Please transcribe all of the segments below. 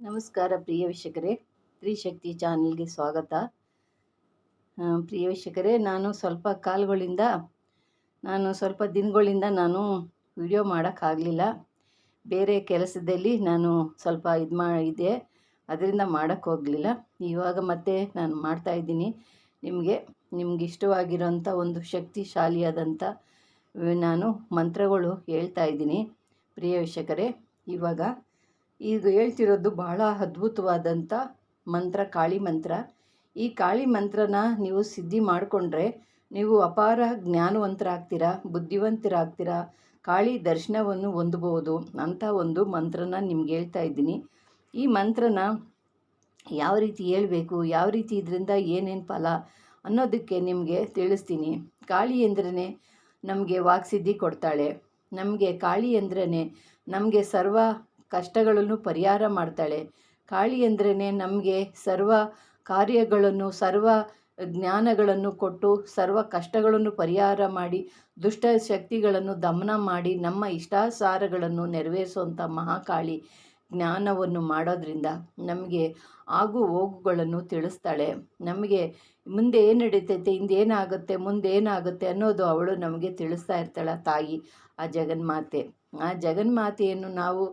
ನಮಸ್ಕಾರ ಪ್ರಿಯ ವೀಕ್ಷಕರೇ. ತ್ರಿಶಕ್ತಿ ಚಾನಲ್ಗೆ ಸ್ವಾಗತ. ಪ್ರಿಯ ವೀಕ್ಷಕರೇ, ನಾನು ಸ್ವಲ್ಪ ಕಾಲುಗಳಿಂದ, ನಾನು ಸ್ವಲ್ಪ ದಿನಗಳಿಂದ ನಾನು ವಿಡಿಯೋ ಮಾಡೋಕ್ಕಾಗಲಿಲ್ಲ. ಬೇರೆ ಕೆಲಸದಲ್ಲಿ ನಾನು ಸ್ವಲ್ಪ ಇದು ಮಾಡಿದ್ದೆ ಅದರಿಂದ ಮಾಡೋಕ್ಕೋಗಲಿಲ್ಲ ಇವಾಗ ಮತ್ತೆ ನಾನು ಮಾಡ್ತಾಯಿದ್ದೀನಿ ನಿಮಗೆ, ನಿಮ್ಗೆ ಇಷ್ಟವಾಗಿರೋಂಥ ಒಂದು ಶಕ್ತಿಶಾಲಿಯಾದಂಥ ನಾನು ಮಂತ್ರಗಳು ಹೇಳ್ತಾ ಇದ್ದೀನಿ. ಪ್ರಿಯ ವೀಕ್ಷಕರೇ, ಇವಾಗ ಇದು ಹೇಳ್ತಿರೋದು ಬಹಳ ಅದ್ಭುತವಾದಂಥ ಮಂತ್ರ, ಕಾಳಿ ಮಂತ್ರ. ಈ ಕಾಳಿ ಮಂತ್ರನ ನೀವು ಸಿದ್ಧಿ ಮಾಡಿಕೊಂಡ್ರೆ ನೀವು ಅಪಾರ ಜ್ಞಾನವಂತರಾಗ್ತೀರಾ, ಬುದ್ಧಿವಂತರಾಗ್ತೀರಾ, ಕಾಳಿ ದರ್ಶನವನ್ನು ಹೊಂದಬಹುದು ಅಂಥ ಒಂದು ಮಂತ್ರನ ನಿಮ್ಗೆ ಹೇಳ್ತಾ ಇದ್ದೀನಿ. ಈ ಮಂತ್ರನ ಯಾವ ರೀತಿ ಹೇಳಬೇಕು, ಯಾವ ರೀತಿ ಇದರಿಂದ ಏನೇನು ಫಲ ಅನ್ನೋದಕ್ಕೆ ನಿಮಗೆ ತಿಳಿಸ್ತೀನಿ. ಕಾಳಿ ಎಂದ್ರೇ ನಮಗೆ ವಾಕ್ಸಿದ್ಧಿ ಕೊಡ್ತಾಳೆ. ನಮಗೆ ಕಾಳಿ ಎಂದ್ರೇ ನಮಗೆ ಸರ್ವ ಕಷ್ಟಗಳನ್ನು ಪರಿಹಾರ ಮಾಡ್ತಾಳೆ. ಕಾಳಿ ಅಂದ್ರೇ ನಮಗೆ ಸರ್ವ ಕಾರ್ಯಗಳನ್ನು, ಸರ್ವ ಜ್ಞಾನಗಳನ್ನು ಕೊಟ್ಟು, ಸರ್ವ ಕಷ್ಟಗಳನ್ನು ಪರಿಹಾರ ಮಾಡಿ, ದುಷ್ಟ ಶಕ್ತಿಗಳನ್ನು ದಮನ ಮಾಡಿ, ನಮ್ಮ ಇಷ್ಟಾಸಾರಗಳನ್ನು ನೆರವೇರಿಸುವಂಥ ಮಹಾಕಾಳಿ ಜ್ಞಾನವನ್ನು ಮಾಡೋದ್ರಿಂದ ನಮಗೆ ಆಗು ಹೋಗುಗಳನ್ನು ತಿಳಿಸ್ತಾಳೆ. ನಮಗೆ ಮುಂದೆ ಏನು ನಡೀತೈತೆ, ಹಿಂದೇನಾಗುತ್ತೆ, ಮುಂದೇನಾಗುತ್ತೆ ಅನ್ನೋದು ಅವಳು ನಮಗೆ ತಿಳಿಸ್ತಾ ಇರ್ತಾಳೆ ತಾಯಿ, ಆ ಜಗನ್ಮಾತೆ. ಆ ಜಗನ್ಮಾತೆಯನ್ನು ನಾವು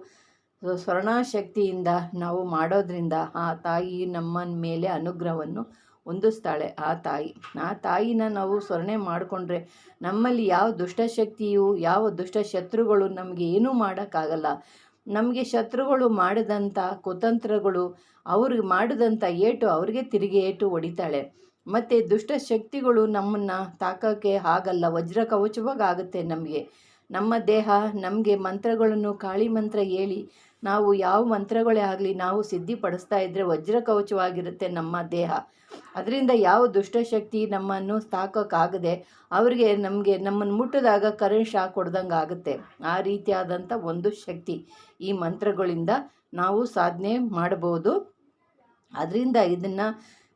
ಸ್ವರ್ಣಶಕ್ತಿಯಿಂದ ನಾವು ಮಾಡೋದ್ರಿಂದ ಆ ತಾಯಿ ನಮ್ಮ ಮೇಲೆ ಅನುಗ್ರಹವನ್ನು ಹೊಂದಿಸ್ತಾಳೆ. ಆ ತಾಯಿ, ಆ ತಾಯಿನ ನಾವು ಸ್ವರಣೆ ಮಾಡಿಕೊಂಡ್ರೆ ನಮ್ಮಲ್ಲಿ ಯಾವ ದುಷ್ಟಶಕ್ತಿಯು ಯಾವ ದುಷ್ಟ ಶತ್ರುಗಳು ನಮಗೆ ಏನೂ ಮಾಡೋಕ್ಕಾಗಲ್ಲ. ನಮಗೆ ಶತ್ರುಗಳು ಮಾಡಿದಂಥ ಕುತಂತ್ರಗಳು ಅವ್ರಿಗೆ ಮಾಡಿದಂಥ ಏಟು ಅವ್ರಿಗೆ ತಿರುಗಿ ಏಟು ಹೊಡಿತಾಳೆ. ಮತ್ತು ದುಷ್ಟಶಕ್ತಿಗಳು ನಮ್ಮನ್ನು ತಾಕೋಕ್ಕೆ ಆಗಲ್ಲ ವಜ್ರ ಕವಚವಾಗಿ ಆಗುತ್ತೆ ನಮಗೆ. ನಮ್ಮ ದೇಹ ನಮಗೆ ಮಂತ್ರಗಳನ್ನು, ಕಾಳಿ ಮಂತ್ರ ಹೇಳಿ ನಾವು ಯಾವ ಮಂತ್ರಗಳೇ ಆಗಲಿ ನಾವು ಸಿದ್ಧಿಪಡಿಸ್ತಾ ಇದ್ದರೆ ವಜ್ರ ಕವಚವಾಗಿರುತ್ತೆ ನಮ್ಮ ದೇಹ. ಅದರಿಂದ ಯಾವ ದುಷ್ಟಶಕ್ತಿ ನಮ್ಮನ್ನು ತಾಕೋಕ್ಕಾಗದೆ ಅವರಿಗೆ ನಮಗೆ ನಮ್ಮನ್ನು ಮುಟ್ಟಿದಾಗ ಕರೆಂಟ್ ಶಾಕ್ ಹೊಡೆದಂಗೆ ಆಗುತ್ತೆ. ಆ ರೀತಿಯಾದಂಥ ಒಂದು ಶಕ್ತಿ ಈ ಮಂತ್ರಗಳಿಂದ ನಾವು ಸಾಧನೆ ಮಾಡಬಹುದು. ಅದರಿಂದ ಇದನ್ನು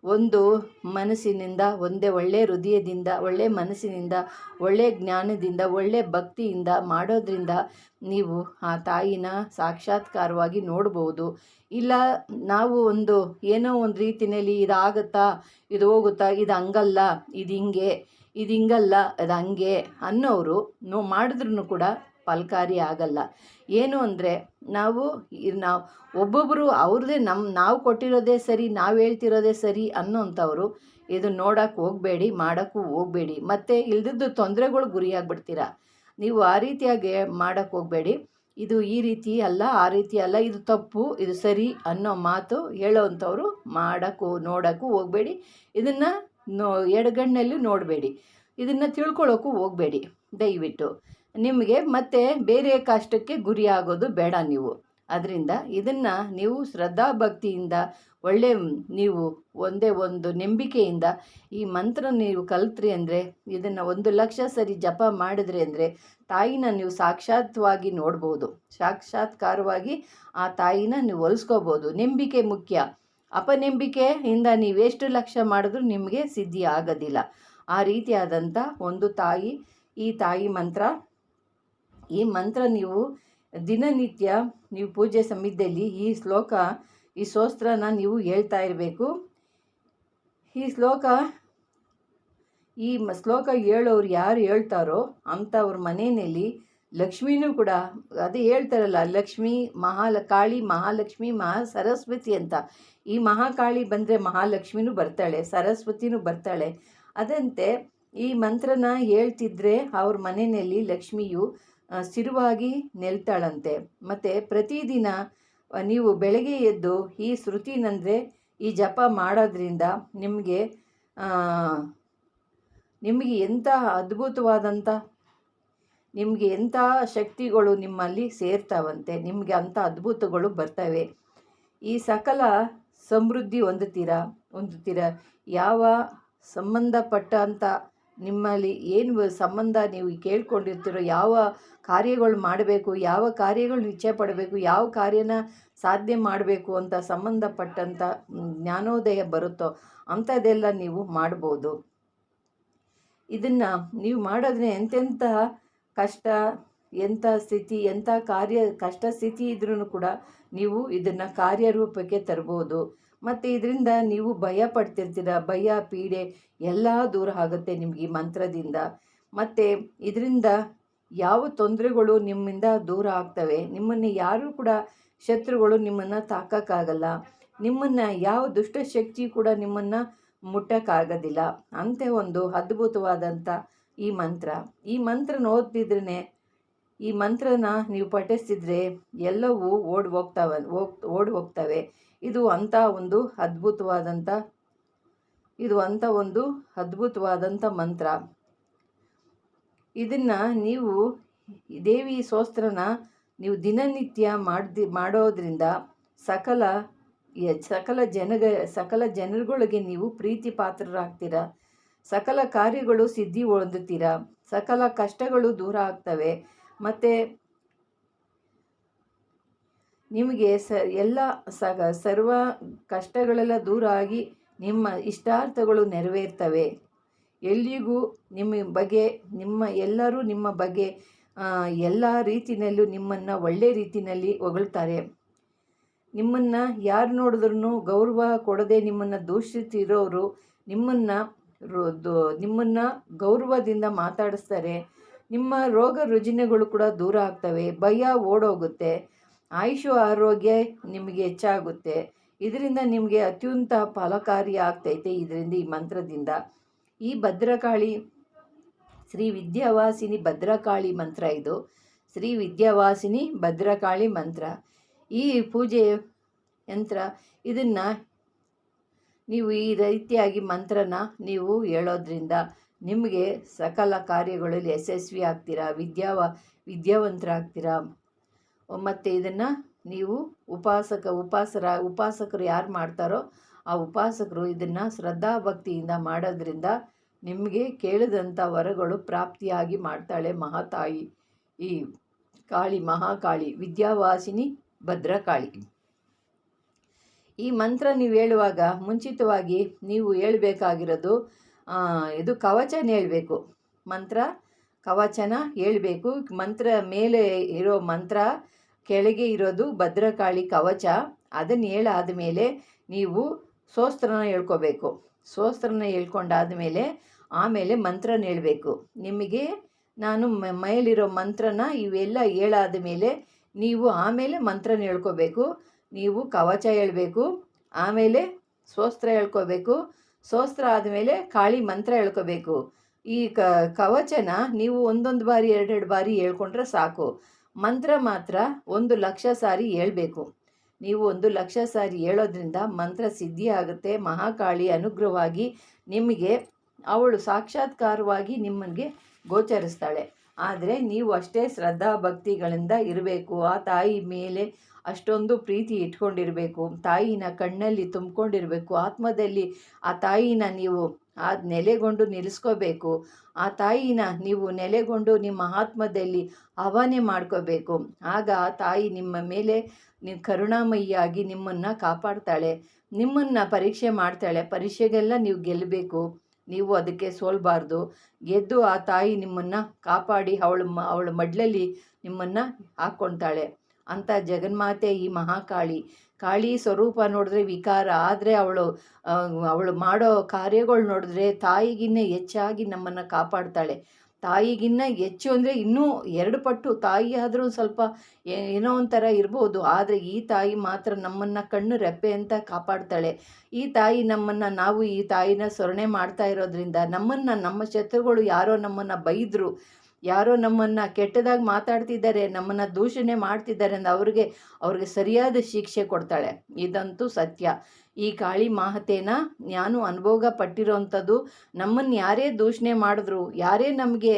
ಒಂದು ಮನಸ್ಸಿನಿಂದ, ಒಂದೇ ಒಳ್ಳೆ ಹೃದಯದಿಂದ, ಒಳ್ಳೆ ಮನಸ್ಸಿನಿಂದ, ಒಳ್ಳೆ ಜ್ಞಾನದಿಂದ, ಒಳ್ಳೆ ಭಕ್ತಿಯಿಂದ ಮಾಡೋದ್ರಿಂದ ನೀವು ಆ ತಾಯಿನ ಸಾಕ್ಷಾತ್ಕಾರವಾಗಿ ನೋಡ್ಬೋದು. ಇಲ್ಲ, ನಾವು ಒಂದು ಏನೋ ಒಂದು ರೀತಿಯಲ್ಲಿ ಇದಾಗುತ್ತಾ, ಇದು ಹೋಗುತ್ತಾ, ಇದು ಹಂಗಲ್ಲ, ಇದು ಹಿಂಗೆ, ಇದು ಹಿಂಗಲ್ಲ, ಅದು ಹಂಗೆ ಅನ್ನೋರು ನೋ ಮಾಡಿದ್ರೂ ಕೂಡ ಫಲಕಾರಿ ಆಗಲ್ಲ. ಏನು ಅಂದರೆ, ನಾವು ನಾವು ಒಬ್ಬೊಬ್ಬರು ಅವ್ರದ್ದೇ ನಮ್ಮ ನಾವು ಕೊಟ್ಟಿರೋದೇ ಸರಿ, ನಾವು ಹೇಳ್ತಿರೋದೇ ಸರಿ ಅನ್ನೋಂಥವ್ರು ಇದು ನೋಡೋಕ್ಕೆ ಹೋಗಬೇಡಿ, ಮಾಡೋಕ್ಕೂ ಹೋಗಬೇಡಿ. ಮತ್ತು ಇಲ್ದಿದ್ದು ತೊಂದರೆಗಳು ಗುರಿಯಾಗ್ಬಿಡ್ತೀರ ನೀವು ಆ ರೀತಿಯಾಗಿ ಮಾಡೋಕ್ಕೆ ಹೋಗಬೇಡಿ. ಇದು ಈ ರೀತಿ ಅಲ್ಲ, ಆ ರೀತಿ ಅಲ್ಲ, ಇದು ತಪ್ಪು, ಇದು ಸರಿ ಅನ್ನೋ ಮಾತು ಹೇಳೋವಂಥವ್ರು ಮಾಡೋಕ್ಕೂ, ನೋಡೋಕ್ಕೂ ಹೋಗಬೇಡಿ. ಇದನ್ನು ನೋ, ಎಡಗಣ್ಣಲ್ಲಿ ನೋಡಬೇಡಿ. ಇದನ್ನು ತಿಳ್ಕೊಳ್ಳೋಕ್ಕೂ ಹೋಗಬೇಡಿ. ದಯವಿಟ್ಟು. ನಿಮಗೆ ಮತ್ತೆ ಬೇರೆ ಕಷ್ಟಕ್ಕೆ ಗುರಿಯಾಗೋದು ಬೇಡ ನೀವು. ಅದರಿಂದ ಇದನ್ನು ನೀವು ಶ್ರದ್ಧಾಭಕ್ತಿಯಿಂದ, ಒಳ್ಳೆ ನೀವು ಒಂದೇ ಒಂದು ನಂಬಿಕೆಯಿಂದ ಈ ಮಂತ್ರ ನೀವು ಕಲಿತ್ರಿ ಅಂದರೆ, ಇದನ್ನು ಒಂದು ಲಕ್ಷ ಸರಿ ಜಪ ಮಾಡಿದ್ರಿ ಅಂದರೆ, ತಾಯಿನ ನೀವು ಸಾಕ್ಷಾತ್ವಾಗಿ ನೋಡ್ಬೋದು. ಸಾಕ್ಷಾತ್ಕಾರವಾಗಿ ಆ ತಾಯಿನ ನೀವು ಹೊಲಿಸ್ಕೋಬೋದು. ನಂಬಿಕೆ ಮುಖ್ಯ. ಅಪನಂಬಿಕೆಯಿಂದ ಎಷ್ಟು ಲಕ್ಷ ಮಾಡಿದ್ರೂ ನಿಮಗೆ ಸಿದ್ಧಿ ಆಗೋದಿಲ್ಲ. ಆ ರೀತಿಯಾದಂಥ ಒಂದು ತಾಯಿ, ಈ ತಾಯಿ ಮಂತ್ರ ಈ ಮಂತ್ರ ನೀವು ದಿನನಿತ್ಯ ನೀವು ಪೂಜೆ ಸಮಿತಿಯಲ್ಲಿ ಈ ಶ್ಲೋಕ, ಈ ಸ್ತೋತ್ರನ ನೀವು ಹೇಳ್ತಾ ಇರಬೇಕು. ಈ ಶ್ಲೋಕ ಈ ಶ್ಲೋಕ ಹೇಳೋರು ಯಾರು ಹೇಳ್ತಾರೋ ಅಂಥವ್ರ ಮನೆಯಲ್ಲಿ ಲಕ್ಷ್ಮಿನೂ ಕೂಡ ಅದೇ ಹೇಳ್ತಾರಲ್ಲ, ಲಕ್ಷ್ಮಿ ಮಹಾಲ ಕಾಳಿ ಮಹಾಲಕ್ಷ್ಮಿ ಮಹಾ ಸರಸ್ವತಿ ಅಂತ. ಈ ಮಹಾಕಾಳಿ ಬಂದರೆ ಮಹಾಲಕ್ಷ್ಮಿನೂ ಬರ್ತಾಳೆ, ಸರಸ್ವತಿನೂ ಬರ್ತಾಳೆ. ಅದಂತೆ ಈ ಮಂತ್ರನ ಹೇಳ್ತಿದ್ರೆ ಅವ್ರ ಮನೆಯಲ್ಲಿ ಲಕ್ಷ್ಮಿಯು ಸ್ಥಿರವಾಗಿ ನೆಲ್ತಾಳಂತೆ. ಮತ್ತು ಪ್ರತಿದಿನ ನೀವು ಬೆಳಗ್ಗೆ ಎದ್ದು ಈ ಶ್ರುತಿನಂದರೆ ಈ ಜಪ ಮಾಡೋದ್ರಿಂದ ನಿಮಗೆ ನಿಮಗೆ ಎಂಥ ಅದ್ಭುತವಾದಂಥ, ನಿಮಗೆ ಎಂಥ ಶಕ್ತಿಗಳು ನಿಮ್ಮಲ್ಲಿ ಸೇರ್ತಾವಂತೆ, ನಿಮಗೆ ಅಂಥ ಅದ್ಭುತಗಳು ಬರ್ತವೆ. ಈ ಸಕಲ ಸಮೃದ್ಧಿ ಹೊಂದುತ್ತೀರಾ, ಹೊಂದುತ್ತೀರ? ಯಾವ ಸಂಬಂಧಪಟ್ಟಂಥ ನಿಮ್ಮಲ್ಲಿ ಏನು ಸಂಬಂಧ ನೀವು ಕೇಳ್ಕೊಂಡಿರ್ತೀರೋ, ಯಾವ ಕಾರ್ಯಗಳು ಮಾಡಬೇಕು, ಯಾವ ಕಾರ್ಯಗಳು ನಿಶ್ಚಯ ಪಡಬೇಕು, ಯಾವ ಕಾರ್ಯನ ಸಾಧನೆ ಮಾಡಬೇಕು ಅಂತ ಸಂಬಂಧಪಟ್ಟಂಥ ಜ್ಞಾನೋದಯ ಬರುತ್ತೋ ಅಂಥದ್ದೆಲ್ಲ ನೀವು ಮಾಡ್ಬೋದು. ಇದನ್ನು ನೀವು ಮಾಡೋದ್ರೆ ಎಂತೆಂಥ ಕಷ್ಟ, ಎಂಥ ಸ್ಥಿತಿ, ಎಂಥ ಕಾರ್ಯ, ಕಷ್ಟ ಸ್ಥಿತಿ ಇದ್ರೂ ಕೂಡ ನೀವು ಇದನ್ನು ಕಾರ್ಯರೂಪಕ್ಕೆ ತರ್ಬೋದು. ಮತ್ತು ಇದರಿಂದ ನೀವು ಭಯ ಪಡ್ತಿರ್ತೀರ, ಭಯ, ಪೀಡೆ ಎಲ್ಲ ದೂರ ಆಗುತ್ತೆ ನಿಮಗೆ ಈ ಮಂತ್ರದಿಂದ. ಮತ್ತು ಇದರಿಂದ ಯಾವ ತೊಂದರೆಗಳು ನಿಮ್ಮಿಂದ ದೂರ ಆಗ್ತವೆ, ನಿಮ್ಮನ್ನು ಯಾರೂ ಕೂಡ ಶತ್ರುಗಳು ನಿಮ್ಮನ್ನು ತಾಕೋಕ್ಕಾಗಲ್ಲ, ನಿಮ್ಮನ್ನು ಯಾವ ದುಷ್ಟಶಕ್ತಿ ಕೂಡ ನಿಮ್ಮನ್ನು ಮುಟ್ಟಕ್ಕಾಗೋದಿಲ್ಲ. ಅಂತೆ ಒಂದು ಅದ್ಭುತವಾದಂಥ ಈ ಮಂತ್ರ. ಈ ಮಂತ್ರನ ಓದ್ತಿದ್ರೇ ಈ ಮಂತ್ರನ ನೀವು ಪಠಿಸ್ತಿದ್ರೆ ಎಲ್ಲವೂ ಓಡಿ ಹೋಗ್ತಾವ, ಹೋಗ್, ಓಡಿ ಹೋಗ್ತವೆ. ಇದು ಅಂಥ ಒಂದು ಅದ್ಭುತವಾದಂಥ ಇದು ಅಂಥ ಒಂದು ಅದ್ಭುತವಾದಂಥ ಮಂತ್ರ. ಇದನ್ನು ನೀವು ದೇವಿ ಸೋಸ್ತ್ರನ ನೀವು ದಿನನಿತ್ಯ ಮಾಡ್ದಿ, ಮಾಡೋದ್ರಿಂದ ಸಕಲ ಸಕಲ ಜನಗ, ಸಕಲ ಜನರುಗಳಿಗೆ ನೀವು ಪ್ರೀತಿ ಪಾತ್ರರಾಗ್ತೀರ. ಸಕಲ ಕಾರ್ಯಗಳು ಸಿದ್ಧಿ ಹೊಂದುತ್ತೀರ. ಸಕಲ ಕಷ್ಟಗಳು ದೂರ ಆಗ್ತವೆ. ಮತ್ತು ನಿಮಗೆ ಸ ಎಲ್ಲ ಸಗ ಸರ್ವ ಕಷ್ಟಗಳೆಲ್ಲ ದೂರ ಆಗಿ ನಿಮ್ಮ ಇಷ್ಟಾರ್ಥಗಳು ನೆರವೇರ್ತವೆ. ಎಲ್ಲಿಗೂ ನಿಮ್ಮ ಬಗ್ಗೆ ನಿಮ್ಮ ಎಲ್ಲರೂ ನಿಮ್ಮ ಬಗ್ಗೆ ಎಲ್ಲ ರೀತಿಯಲ್ಲೂ ನಿಮ್ಮನ್ನು ಒಳ್ಳೆ ರೀತಿಯಲ್ಲಿ ಹೊಗಳ್ತಾರೆ. ನಿಮ್ಮನ್ನು ಯಾರು ನೋಡಿದ್ರೂ ಗೌರವ ಕೊಡದೆ ನಿಮ್ಮನ್ನು ದೂಷಿಸಿರೋರು ನಿಮ್ಮನ್ನು ನಿಮ್ಮನ್ನು ಗೌರವದಿಂದ ಮಾತಾಡಿಸ್ತಾರೆ. ನಿಮ್ಮ ರೋಗ ರುಜಿನಗಳು ಕೂಡ ದೂರ ಆಗ್ತವೆ. ಭಯ ಓಡೋಗುತ್ತೆ. ಆಯುಷು ಆರೋಗ್ಯ ನಿಮಗೆ ಹೆಚ್ಚಾಗುತ್ತೆ. ಇದರಿಂದ ನಿಮಗೆ ಅತ್ಯಂತ ಫಲಕಾರಿ ಆಗ್ತೈತೆ ಇದರಿಂದ ಈ ಮಂತ್ರದಿಂದ. ಈ ಭದ್ರಕಾಳಿ, ಶ್ರೀ ವಿದ್ಯಾವಾಸಿನಿ ಭದ್ರಕಾಳಿ ಮಂತ್ರ ಇದು. ಶ್ರೀ ವಿದ್ಯಾವಾಸಿನಿ ಭದ್ರಕಾಳಿ ಮಂತ್ರ. ಈ ಪೂಜೆ ಯಂತ್ರ, ಇದನ್ನು ನೀವು ಈ ರೀತಿಯಾಗಿ ಮಂತ್ರನ ನೀವು ಹೇಳೋದ್ರಿಂದ ನಿಮಗೆ ಸಕಲ ಕಾರ್ಯಗಳಲ್ಲಿ ಯಶಸ್ವಿ ಆಗ್ತೀರಾ ವಿದ್ಯಾವ ವಿದ್ಯಾವಂತರಾಗ್ತೀರಾ? ಮತ್ತು ಇದನ್ನು ನೀವು ಉಪಾಸಕ, ಉಪಾಸರ, ಉಪಾಸಕರು ಯಾರು ಮಾಡ್ತಾರೋ, ಆ ಉಪಾಸಕರು ಇದನ್ನು ಶ್ರದ್ಧಾ ಭಕ್ತಿಯಿಂದ ಮಾಡೋದ್ರಿಂದ ನಿಮಗೆ ಕೇಳಿದಂಥ ವರಗಳು ಪ್ರಾಪ್ತಿಯಾಗಿ ಮಾಡ್ತಾಳೆ ಮಹಾತಾಯಿ. ಈ ಕಾಳಿ ಮಹಾಕಾಳಿ, ವಿದ್ಯಾವಾಸಿನಿ ಭದ್ರಕಾಳಿ. ಈ ಮಂತ್ರ ನೀವು ಹೇಳುವಾಗ ಮುಂಚಿತವಾಗಿ ನೀವು ಹೇಳಬೇಕಾಗಿರೋದು ಇದು ಕವಚನ ಹೇಳಬೇಕು. ಮಂತ್ರ, ಕವಚನ ಹೇಳಬೇಕು. ಮಂತ್ರ ಮೇಲೆ ಇರೋ ಮಂತ್ರ, ಕೆಳಗೆ ಇರೋದು ಭದ್ರಕಾಳಿ ಕವಚ. ಅದನ್ನು ಹೇಳಾದ ಮೇಲೆ ನೀವು ಸೋಸ್ತ್ರನ ಹೇಳ್ಕೋಬೇಕು. ಸೋಸ್ತ್ರನ ಹೇಳ್ಕೊಂಡಾದ ಮೇಲೆ ಆಮೇಲೆ ಮಂತ್ರನ ಹೇಳಬೇಕು. ನಿಮಗೆ ನಾನು ಮೇಲಿರೋ ಮಂತ್ರನ ಇವೆಲ್ಲ ಹೇಳಾದ ಮೇಲೆ ನೀವು ಆಮೇಲೆ ಮಂತ್ರನ ಹೇಳ್ಕೋಬೇಕು. ನೀವು ಕವಚ ಹೇಳ್ಬೇಕು. ಆಮೇಲೆ ಸ್ವಸ್ತ್ರ ಹೇಳ್ಕೋಬೇಕು. ಸ್ವಸ್ತ್ರ ಆದಮೇಲೆ ಕಾಳಿ ಮಂತ್ರ ಹೇಳ್ಕೋಬೇಕು. ಈ ಕವಚನ ನೀವು ಒಂದೊಂದು ಬಾರಿ, ಎರಡೆರಡು ಬಾರಿ ಹೇಳ್ಕೊಂಡ್ರೆ ಸಾಕು. ಮಂತ್ರ ಮಾತ್ರ ಒಂದು ಲಕ್ಷ ಸಾರಿ ಹೇಳ್ಬೇಕು. ನೀವು ಒಂದು ಲಕ್ಷ ಸಾರಿ ಹೇಳೋದ್ರಿಂದ ಮಂತ್ರ ಸಿದ್ಧಿ ಆಗುತ್ತೆ. ಮಹಾಕಾಳಿ ಅನುಗ್ರಹವಾಗಿ ನಿಮಗೆ, ಅವಳು ಸಾಕ್ಷಾತ್ಕಾರವಾಗಿ ನಿಮ್ಮನಿಗೆ ಗೋಚರಿಸ್ತಾಳೆ. ಆದರೆ ನೀವು ಅಷ್ಟೇ ಶ್ರದ್ಧಾ ಭಕ್ತಿಗಳಿಂದ ಇರಬೇಕು. ಆ ತಾಯಿ ಮೇಲೆ ಅಷ್ಟೊಂದು ಪ್ರೀತಿ ಇಟ್ಕೊಂಡಿರಬೇಕು. ತಾಯಿನ ಕಣ್ಣಲ್ಲಿ ತುಂಬಿಕೊಂಡಿರಬೇಕು. ಆತ್ಮದಲ್ಲಿ ಆ ತಾಯಿನ ನೀವು ಆ ನೆಲೆಗೊಂಡು ನಿಲ್ಲಿಸ್ಕೋಬೇಕು. ಆ ತಾಯಿನ ನೀವು ನೆಲೆಗೊಂಡು ನಿಮ್ಮ ಆತ್ಮದಲ್ಲಿ ಅವನೆ ಮಾಡ್ಕೋಬೇಕು. ಆಗ ಆ ತಾಯಿ ನಿಮ್ಮ ಮೇಲೆ ನೀವು ಕರುಣಾಮಯಿಯಾಗಿ ನಿಮ್ಮನ್ನು ಕಾಪಾಡ್ತಾಳೆ. ನಿಮ್ಮನ್ನು ಪರೀಕ್ಷೆ ಮಾಡ್ತಾಳೆ. ಪರೀಕ್ಷೆಗೆಲ್ಲ ನೀವು ಗೆಲ್ಲಬೇಕು ನೀವು ಅದಕ್ಕೆ ಸೋಲ್ಬಾರ್ದು. ಗೆದ್ದು ಆ ತಾಯಿ ನಿಮ್ಮನ್ನು ಕಾಪಾಡಿ ಅವಳ ಅವಳ ಮಡ್ಲಲ್ಲಿ ನಿಮ್ಮನ್ನು ಹಾಕ್ಕೊಳ್ತಾಳೆ. ಅಂಥ ಜಗನ್ಮಾತೆ ಈ ಮಹಾಕಾಳಿ. ಕಾಳಿ ಸ್ವರೂಪ ನೋಡಿದ್ರೆ ವಿಕಾರ. ಆದರೆ ಅವಳು ಅವಳು ಮಾಡೋ ಕಾರ್ಯಗಳು ನೋಡಿದ್ರೆ ತಾಯಿಗಿನ್ನ ಹೆಚ್ಚಾಗಿ ನಮ್ಮನ್ನು ಕಾಪಾಡ್ತಾಳೆ. ತಾಯಿಗಿನ್ನ ಹೆಚ್ಚು ಅಂದರೆ ಇನ್ನೂ ಎರಡು ಪಟ್ಟು ತಾಯಿ ಆದರೂ ಸ್ವಲ್ಪ ಏನೋ ಒಂಥರ ಇರ್ಬೋದು. ಆದರೆ ಈ ತಾಯಿ ಮಾತ್ರ ನಮ್ಮನ್ನು ಕಣ್ಣು ರೆಪ್ಪೆ ಅಂತ ಕಾಪಾಡ್ತಾಳೆ. ಈ ತಾಯಿ ನಮ್ಮನ್ನು, ನಾವು ಈ ತಾಯಿನ ಸ್ಮರಣೆ ಮಾಡ್ತಾ ಇರೋದ್ರಿಂದ ನಮ್ಮನ್ನು, ನಮ್ಮ ಶತ್ರುಗಳು ಯಾರೋ ನಮ್ಮನ್ನು ಬೈದರು ಯಾರೋ ನಮ್ಮನ್ನು ಕೆಟ್ಟದಾಗಿ ಮಾತಾಡ್ತಿದ್ದಾರೆ, ನಮ್ಮನ್ನು ದೂಷಣೆ ಮಾಡ್ತಿದ್ದಾರೆ ಅಂತ ಅವ್ರಿಗೆ ಅವ್ರಿಗೆ ಸರಿಯಾದ ಶಿಕ್ಷೆ ಕೊಡ್ತಾಳೆ. ಇದಂತೂ ಸತ್ಯ. ಈ ಕಾಳಿ ಮಾಹತೇನ ನಾನು ಅನುಭೋಗ ಪಟ್ಟಿರೋವಂಥದ್ದು ನಮ್ಮನ್ನು ಯಾರೇ ದೂಷಣೆ ಮಾಡಿದ್ರು, ಯಾರೇ ನಮಗೆ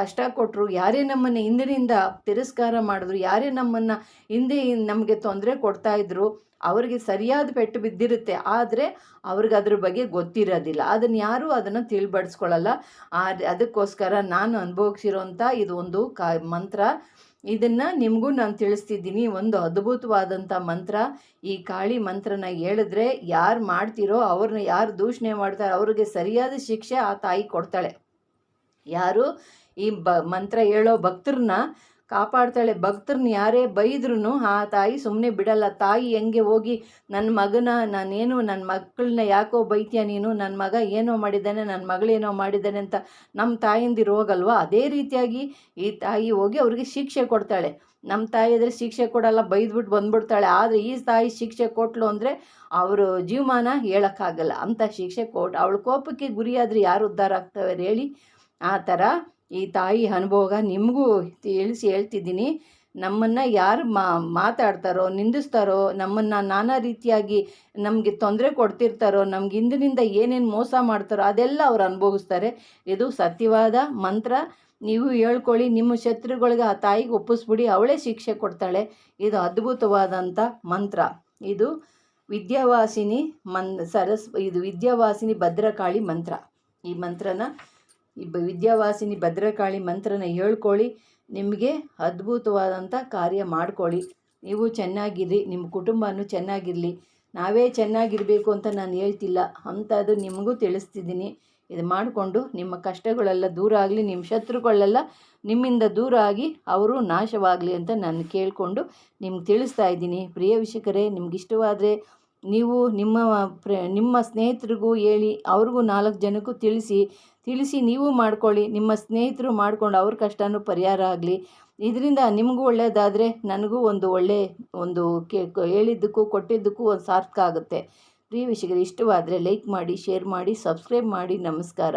ಕಷ್ಟ ಕೊಟ್ಟರು ಯಾರೇ ನಮ್ಮನ್ನು ಹಿಂದಿನಿಂದ ತಿರಸ್ಕಾರ ಮಾಡಿದ್ರು, ಯಾರೇ ನಮ್ಮನ್ನು ಹಿಂದೆ ನಮಗೆ ತೊಂದರೆ ಕೊಡ್ತಾ ಇದ್ರು, ಅವರಿಗೆ ಸರಿಯಾದ ಪೆಟ್ಟು ಬಿದ್ದಿರುತ್ತೆ. ಆದರೆ ಅವ್ರಿಗೆ ಅದ್ರ ಬಗ್ಗೆ ಗೊತ್ತಿರೋದಿಲ್ಲ. ಅದನ್ನು ಯಾರೂ ಅದನ್ನು ತಿಳಿಬಡಿಸ್ಕೊಳ್ಳಲ್ಲ ಅದಕ್ಕೋಸ್ಕರ ನಾನು ಅನುಭವಿಸಿರೋಂಥ ಇದು ಒಂದು ಕಾ, ಮಂತ್ರ. ಇದನ್ನು ನಿಮಗೂ ನಾನು ತಿಳಿಸ್ತಿದ್ದೀನಿ. ಒಂದು ಅದ್ಭುತವಾದಂಥ ಮಂತ್ರ. ಈ ಕಾಳಿ ಮಂತ್ರನ ಹೇಳಿದ್ರೆ ಯಾರು ಮಾಡ್ತಿರೋ ಅವ್ರನ್ನ ಯಾರು ದೂಷಣೆ ಮಾಡ್ತಾರೋ, ಅವ್ರಿಗೆ ಸರಿಯಾದ ಶಿಕ್ಷೆ ಆ ತಾಯಿ ಕೊಡ್ತಾಳೆ. ಯಾರು? ಈ ಬ, ಮಂತ್ರ ಹೇಳೋ ಭಕ್ತರನ್ನ ಕಾಪಾಡ್ತಾಳೆ. ಭಕ್ತರನ್ನ ಯಾರೇ ಬೈದ್ರೂ ಆ ತಾಯಿ ಸುಮ್ಮನೆ ಬಿಡಲ್ಲ. ತಾಯಿ ಹೆಂಗೆ ಹೋಗಿ ನನ್ನ ಮಗನ, ನಾನೇನು ನನ್ನ ಮಕ್ಕಳನ್ನ ಯಾಕೋ ಬೈತೀಯ ನೀನು? ನನ್ನ ಮಗ ಏನೋ ಮಾಡಿದ್ದಾನೆ ನನ್ನ ಮಗಳೇನೋ ಮಾಡಿದ್ದಾನೆ ಅಂತ ನಮ್ಮ ತಾಯಿಂದಿರು ಹೋಗಲ್ವಾ ಅದೇ ರೀತಿಯಾಗಿ ಈ ತಾಯಿ ಹೋಗಿ ಅವ್ರಿಗೆ ಶಿಕ್ಷೆ ಕೊಡ್ತಾಳೆ. ನಮ್ಮ ತಾಯಿ ಆದರೆ ಶಿಕ್ಷೆ ಕೊಡಲ್ಲ ಬೈದ್ಬಿಟ್ಟು ಬಂದ್ಬಿಡ್ತಾಳೆ. ಆದರೆ ಈ ತಾಯಿ ಶಿಕ್ಷೆ ಕೊಟ್ಲು ಅಂದರೆ ಅವರು ಜೀವಮಾನ ಹೇಳೋಕ್ಕಾಗಲ್ಲ. ಅಂಥ ಶಿಕ್ಷೆ ಕೊಟ್ಟು ಅವಳ ಕೋಪಕ್ಕೆ ಗುರಿಯಾದರೆ ಯಾರು ಉದ್ಧಾರ ಆಗ್ತವೆ? ಹೇಳಿ. ಆ ಥರ ಈ ತಾಯಿ ಅನುಭವ ನಿಮಗೂ ತಿಳಿಸಿ ಹೇಳ್ತಿದ್ದೀನಿ. ನಮ್ಮನ್ನು ಯಾರು ಮಾತಾಡ್ತಾರೋ, ನಿಂದಿಸ್ತಾರೋ, ನಮ್ಮನ್ನು ನಾನಾ ರೀತಿಯಾಗಿ ನಮಗೆ ತೊಂದರೆ ಕೊಡ್ತಿರ್ತಾರೋ, ನಮ್ಗೆ ಹಿಂದಿನಿಂದ ಏನೇನು ಮೋಸ ಮಾಡ್ತಾರೋ ಅದೆಲ್ಲ ಅವ್ರು ಅನುಭವಿಸ್ತಾರೆ. ಇದು ಸತ್ಯವಾದ ಮಂತ್ರ. ನೀವು ಹೇಳ್ಕೊಳ್ಳಿ, ನಿಮ್ಮ ಶತ್ರುಗಳಿಗೆ ಆ ತಾಯಿಗೆ ಒಪ್ಪಿಸ್ಬಿಡಿ, ಅವಳೇ ಶಿಕ್ಷೆ ಕೊಡ್ತಾಳೆ. ಇದು ಅದ್ಭುತವಾದಂಥ ಮಂತ್ರ. ಇದು ವಿದ್ಯಾವಾಸಿನಿ ಮನ್, ಸರಸ್, ಇದು ವಿದ್ಯಾವಾಸಿನಿ ಭದ್ರಕಾಳಿ ಮಂತ್ರ. ಈ ಮಂತ್ರನ ಈ ವಿದ್ಯಾವಾಸಿನಿ ಭದ್ರಕಾಳಿ ಮಂತ್ರನ ಹೇಳ್ಕೊಳ್ಳಿ, ನಿಮಗೆ ಅದ್ಭುತವಾದಂಥ ಕಾರ್ಯ ಮಾಡ್ಕೊಳ್ಳಿ. ನೀವು ಚೆನ್ನಾಗಿರಿ ನಿಮ್ಮ ಕುಟುಂಬನೂ ಚೆನ್ನಾಗಿರಲಿ. ನಾವೇ ಚೆನ್ನಾಗಿರಬೇಕು ಅಂತ ನಾನು ಹೇಳ್ತಿಲ್ಲ. ಅಂಥದ್ದು ನಿಮಗೂ ತಿಳಿಸ್ತಿದ್ದೀನಿ. ಇದು ಮಾಡಿಕೊಂಡು ನಿಮ್ಮ ಕಷ್ಟಗಳೆಲ್ಲ ದೂರ ಆಗಲಿ ನಿಮ್ಮ ಶತ್ರುಗಳೆಲ್ಲ ನಿಮ್ಮಿಂದ ದೂರ ಆಗಿ ಅವರು ನಾಶವಾಗಲಿ ಅಂತ ನಾನು ಕೇಳಿಕೊಂಡು ನಿಮ್ಗೆ ತಿಳಿಸ್ತಾ ಇದ್ದೀನಿ. ಪ್ರಿಯ ವೀಕ್ಷಕರೇ, ನಿಮ್ಗೆ ಇಷ್ಟವಾದರೆ ನೀವು ನಿಮ್ಮ ಪ್ರ ನಿಮ್ಮ ಸ್ನೇಹಿತರಿಗೂ ಹೇಳಿ, ಅವ್ರಿಗೂ ನಾಲ್ಕು ಜನಕ್ಕೂ ತಿಳಿಸಿ ತಿಳಿಸಿ ನೀವು ಮಾಡ್ಕೊಳ್ಳಿ. ನಿಮ್ಮ ಸ್ನೇಹಿತರು ಮಾಡ್ಕೊಂಡು ಅವ್ರ ಕಷ್ಟನೂ ಪರಿಹಾರ ಆಗಲಿ. ಇದರಿಂದ ನಿಮಗೂ ಒಳ್ಳೆಯದಾದರೆ ನನಗೂ ಒಂದು ಒಳ್ಳೆ ಒಂದು ಕೇ ಹೇಳಿದ್ದಕ್ಕೂ ಕೊಟ್ಟಿದ್ದಕ್ಕೂ ಒಂದು ಸಾರ್ಥಕ ಆಗುತ್ತೆ. ಪ್ರಿಯ ವಿಷಯಗಳು ಇಷ್ಟವಾದರೆ ಲೈಕ್ ಮಾಡಿ, ಶೇರ್ ಮಾಡಿ, ಸಬ್ಸ್ಕ್ರೈಬ್ ಮಾಡಿ. ನಮಸ್ಕಾರ.